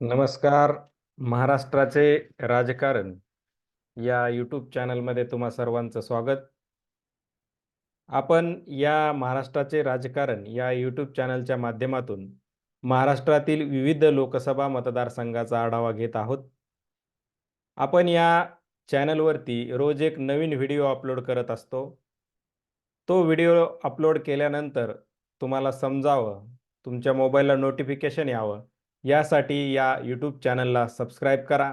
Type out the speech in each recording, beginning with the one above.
नमस्कार महाराष्ट्राचे राजकारण या यूट्यूब चॅनलमध्ये तुम्हा सर्वांचं स्वागत. आपण या महाराष्ट्राचे राजकारण या यूट्यूब चॅनलच्या माध्यमातून महाराष्ट्रातील विविध लोकसभा मतदारसंघाचा आढावा घेत आहोत. आपण या चॅनलवरती रोज एक नवीन व्हिडिओ अपलोड करत असतो. तो व्हिडिओ अपलोड केल्यानंतर तुम्हाला समजावं तुमच्या मोबाईलला नोटिफिकेशन यावं यासाठी या यूट्यूब चॅनलला सबस्क्राईब करा.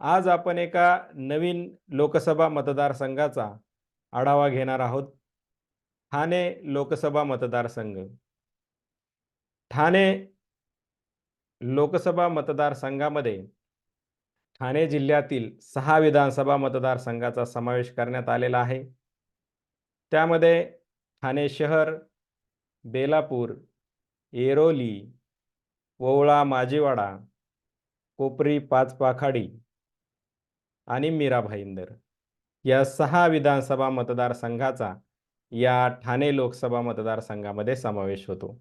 आज आपण एका नवीन लोकसभा मतदारसंघाचा आढावा घेणार आहोत. ठाणे लोकसभा मतदारसंघ. ठाणे लोकसभा मतदारसंघामध्ये ठाणे जिल्ह्यातील सहा विधानसभा मतदारसंघाचा समावेश करण्यात आलेला आहे. त्यामध्ये ठाणे शहर बेलापूर येरोली ओवळा माजीवाडा कोपरी पाचपाखाडी आणि मीरा भाईंदर. या सहा विधानसभा मतदारसंघाचा या ठाणे लोकसभा मतदारसंघामध्ये समावेश होतो.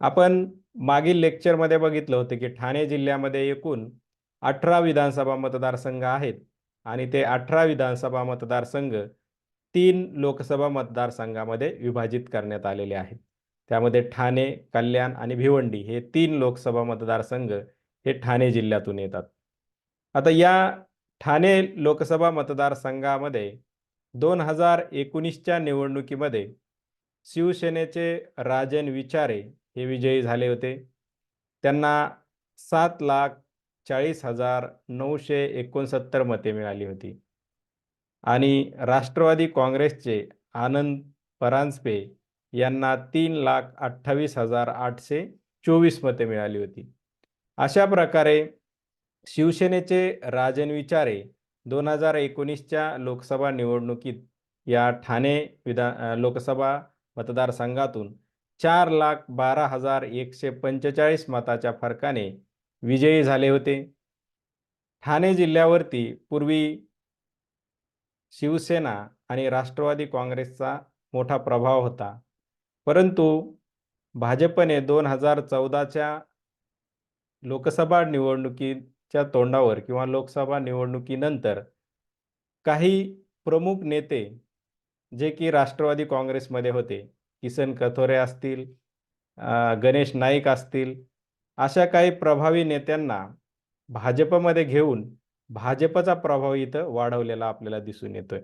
आपण मागील लेक्चरमध्ये बघितलं होतं की ठाणे जिल्ह्यामध्ये एकूण अठरा विधानसभा मतदारसंघ आहेत आणि ते अठरा विधानसभा मतदारसंघ तीन लोकसभा मतदारसंघामध्ये विभाजित करण्यात आलेले आहेत. त्यामध्ये ठाणे कल्याण आणि भिवंडी हे तीन लोकसभा मतदारसंघ हे ठाणे जिल्ह्यातून येतात. आता या ठाणे लोकसभा मतदारसंघामध्ये दोन हजार एकोणीसच्या निवडणुकीमध्ये शिवसेनेचे राजन विचारे हे विजयी झाले होते. त्यांना सात लाख चाळीस हजार नऊशे एकोणसत्तर मते मिळाली होती. आणि राष्ट्रवादी काँग्रेसचे आनंद परांजपे यांना तीन लाख अठ्ठावीस हजार आठशे चोवीस मते मिळाली होती. अशा प्रकारे शिवसेनेचे राजन विचारे दोन हजार एकोणीसच्या लोकसभा निवडणुकीत या ठाणे विधान लोकसभा मतदारसंघातून चार लाख बारा हजार एकशे पंचेचाळीस मताच्या फरकाने विजयी झाले होते. ठाणे जिल्ह्यावरती पूर्वी शिवसेना आणि राष्ट्रवादी काँग्रेसचा मोठा प्रभाव होता. परंतु भाजपने दोन हजार चौदाच्या लोकसभा निवडणुकीच्या तोंडावर किंवा लोकसभा निवडणुकीनंतर काही प्रमुख नेते जे की राष्ट्रवादी काँग्रेसमध्ये होते किसन कथोरे असतील गणेश नाईक असतील अशा काही प्रभावी नेत्यांना भाजपमध्ये घेऊन भाजपचा प्रभाव इथं वाढवलेला आपल्याला दिसून येतोय.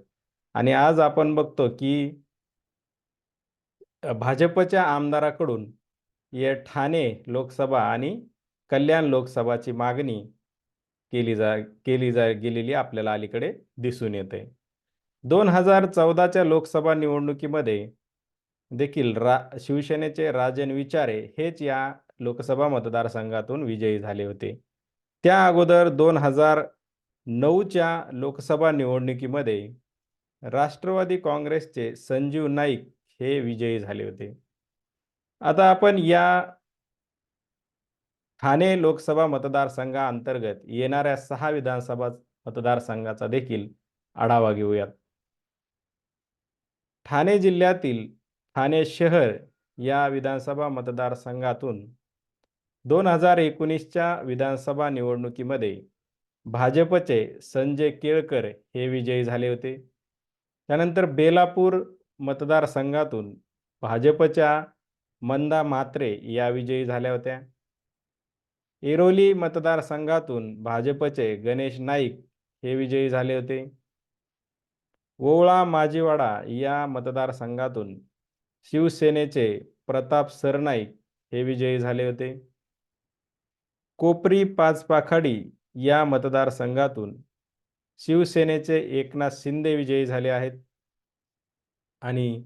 आणि आज आपण बघतो की भाजपच्या आमदाराकडून या ठाणे लोकसभा आणि कल्याण लोकसभाची मागणी केली जा केली जा गेलेली आपल्याला अलीकडे दिसून येते. दोन हजार चौदाच्या लोकसभा निवडणुकीमध्ये देखील रा शिवसेनेचे राजन विचारे हेच या लोकसभा मतदारसंघातून विजयी झाले होते. त्या अगोदर दोन हजार नऊच्या लोकसभा निवडणुकीमध्ये राष्ट्रवादी काँग्रेसचे संजीव नाईक हे विजयी झाले होते. आता आपण या ठाणे लोकसभा मतदारसंघाअंतर्गत येणाऱ्या सहा विधानसभा मतदारसंघाचा देखील आढावा घेऊयात. ठाणे जिल्ह्यातील ठाणे शहर या विधानसभा मतदारसंघातून दोन हजार एकोणीसच्या विधानसभा निवडणुकीमध्ये भाजपचे संजय केळकर हे विजयी झाले होते. त्यानंतर बेलापूर मतदारसंघातून भाजपच्या मंदा मात्रे या विजयी झाल्या होत्या. एरोली मतदारसंघातून भाजपचे गणेश नाईक हे विजयी झाले होते. ओवळा माजीवाडा या मतदारसंघातून शिवसेनेचे प्रताप सरनाईक हे विजयी झाले होते. कोपरी पाचपाखाडी या मतदारसंघातून शिवसेनेचे एकनाथ शिंदे विजयी झाले आहेत. आणि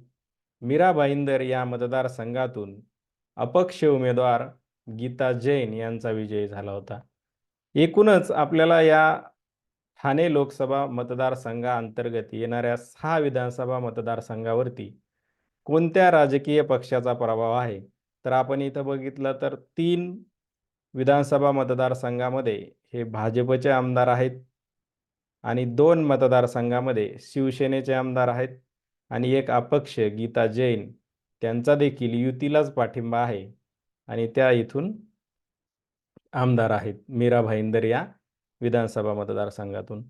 मीरा भाईंदर या मतदारसंघातून अपक्ष उमेदवार गीता जैन यांचा विजय झाला होता. एकूणच आपल्याला या ठाणे लोकसभा मतदारसंघाअंतर्गत येणाऱ्या सहा विधानसभा मतदारसंघावरती कोणत्या राजकीय पक्षाचा प्रभाव आहे? तर आपण इथं बघितलं तर तीन विधानसभा मतदारसंघामध्ये हे भाजपचे आमदार आहेत आणि दोन मतदारसंघामध्ये शिवसेनेचे आमदार आहेत. आणि एक अपक्ष गीता जैन त्यांचा देखील युतीलाच पाठिंबा आहे. आणि त्या इथून आमदार आहेत मीरा भाईंदर या विधानसभा मतदारसंघातून.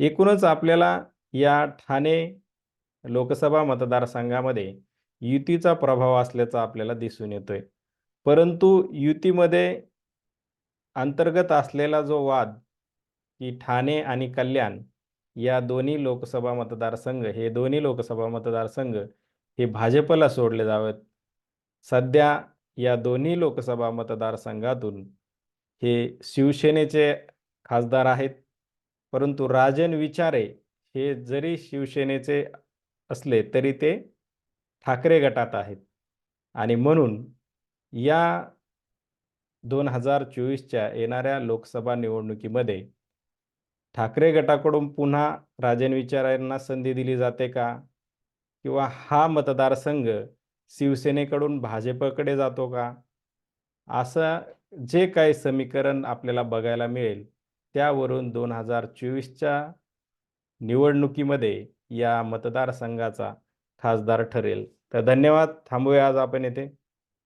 एकूणच आपल्याला या ठाणे लोकसभा मतदारसंघामध्ये युतीचा प्रभाव असल्याचा आपल्याला दिसून येतोय. परंतु युतीमध्ये अंतर्गत असलेला जो वाद की ठाणे आणि कल्याण या दोन्ही लोकसभा मतदारसंघ हे दोन्ही लोकसभा मतदारसंघ हे भाजपला सोडले जावेत. सध्या या दोन्ही लोकसभा मतदारसंघातून हे शिवसेनेचे खासदार आहेत. परंतु राजन विचारे हे जरी शिवसेनेचे असले तरी ते ठाकरे गटात आहेत. आणि म्हणून या दोन हजार चोवीसच्या येणाऱ्या लोकसभा निवडणुकीमध्ये ठाकरे गटाकडून पुन्हा राजन विचारांना संधी दिली जाते का? किंवा हा मतदारसंघ शिवसेनेकडून भाजपकडे जातो का? असं जे काही समीकरण आपल्याला बघायला मिळेल त्यावरून दोन हजार चोवीसच्या निवडणुकीमध्ये या मतदारसंघाचा खासदार ठरेल. तर धन्यवाद. थांबूया आज आपण येथे